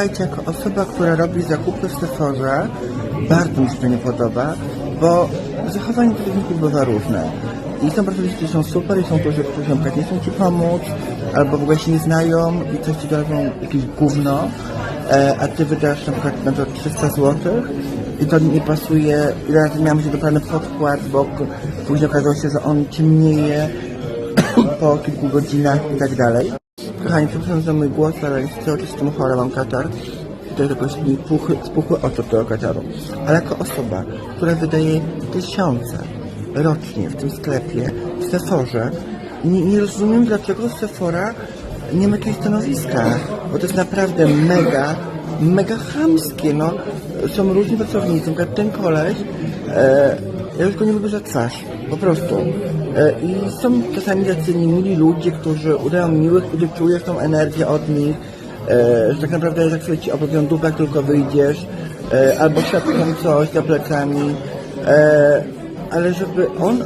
Słuchajcie, jako osoba, która robi zakupy w Sephorze, bardzo mi się to nie podoba, bo zachowanie pracowników bywa różne. I są pracownicy, którzy są super, i są którzy, którzy na nie chcą Ci pomóc, albo w ogóle się nie znają i coś Ci dają jakieś gówno, e, a Ty wydasz na przykład, na przykład 300 zł i to nie pasuje, ile razy miałem się dobrany podkład, bo później okazało się, że on ciemnieje po kilku godzinach i tak dalej. Kochani, przepraszam za mój głos, ale cały czas jestem chora, mam katar. I to jakoś mi puchły, spuchły oczy tego kataru. Ale jako osoba, która wydaje tysiące rocznie w tym sklepie, w Sephorze, nie, nie rozumiem, dlaczego Sephora nie ma jakiegoś stanowiska, bo to jest naprawdę mega, mega chamskie, no. Są różni pracownicy, na przykład ten koleś, e, ja już go nie lubię za twarz, po prostu. E, I są czasami tacy niemili ludzie, którzy udają miłych ty czujesz tą energię od nich, e, że tak naprawdę jak sobie ci opowią dupę, jak tylko wyjdziesz, e, albo szepczą coś za plecami, e, ale żeby on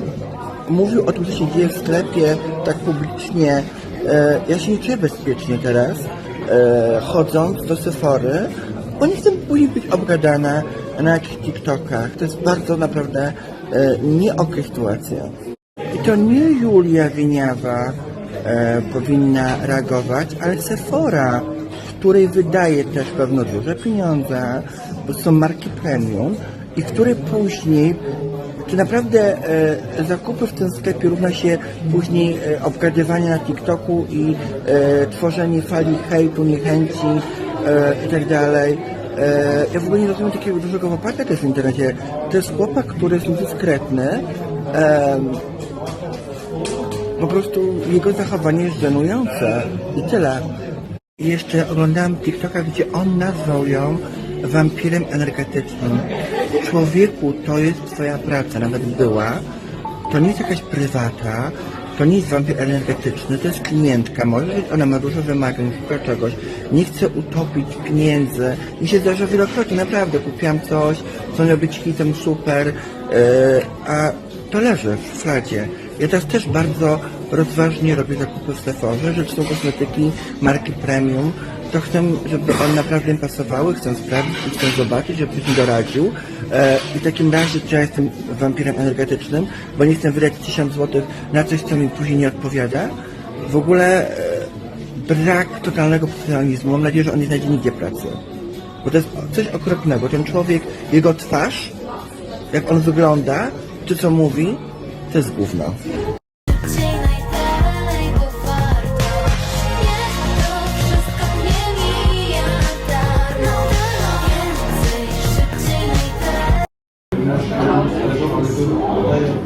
mówił o tym, co się dzieje w sklepie tak publicznie, e, ja się nie czuję bezpiecznie teraz, e, chodząc do Sephory, bo nie chcę później być obgadana na jakichś TikTokach. To jest bardzo naprawdę e, nie okej sytuacja. I to nie Julia Winiawa e, powinna reagować, ale Sephora, której wydaje też pewno duże pieniądze, bo są marki premium i które później czy naprawdę e, zakupy w tym sklepie równa się później e, obgadywanie na TikToku i e, tworzenie fali hejtu, niechęci e, i tak dalej. E, ja w ogóle nie rozumiem takiego dużego poparcia też w internecie. To jest chłopak, który jest dyskretny. po prostu jego zachowanie jest żenujące i tyle. I jeszcze oglądałem TikToka, gdzie on nazwał ją wampirem energetycznym. Człowieku, to jest twoja praca, nawet była. To nie jest jakaś prywata, to nie jest wampir energetyczny, to jest klientka. Może być, ona ma dużo wymagań, szuka czegoś. Nie chce utopić pieniędzy. Mi się zdarza wielokrotnie, naprawdę. Kupiłam coś, co miało być hitem super, yy, a to leży w szufladzie. Ja teraz też bardzo rozważnie robię zakupy w Sephorze, że to są kosmetyki marki premium, to chcę, żeby one naprawdę pasowały, chcę sprawdzić i chcę zobaczyć, żeby ktoś mi doradził. E, I w takim razie, czy ja jestem wampirem energetycznym, bo nie chcę wydać 1000 zł na coś, co mi później nie odpowiada. W ogóle e, brak totalnego profesjonalizmu. Mam nadzieję, że on nie znajdzie nigdzie pracy. Bo to jest coś okropnego. Ten człowiek, jego twarz, jak on wygląda, czy co mówi, to jest gówno.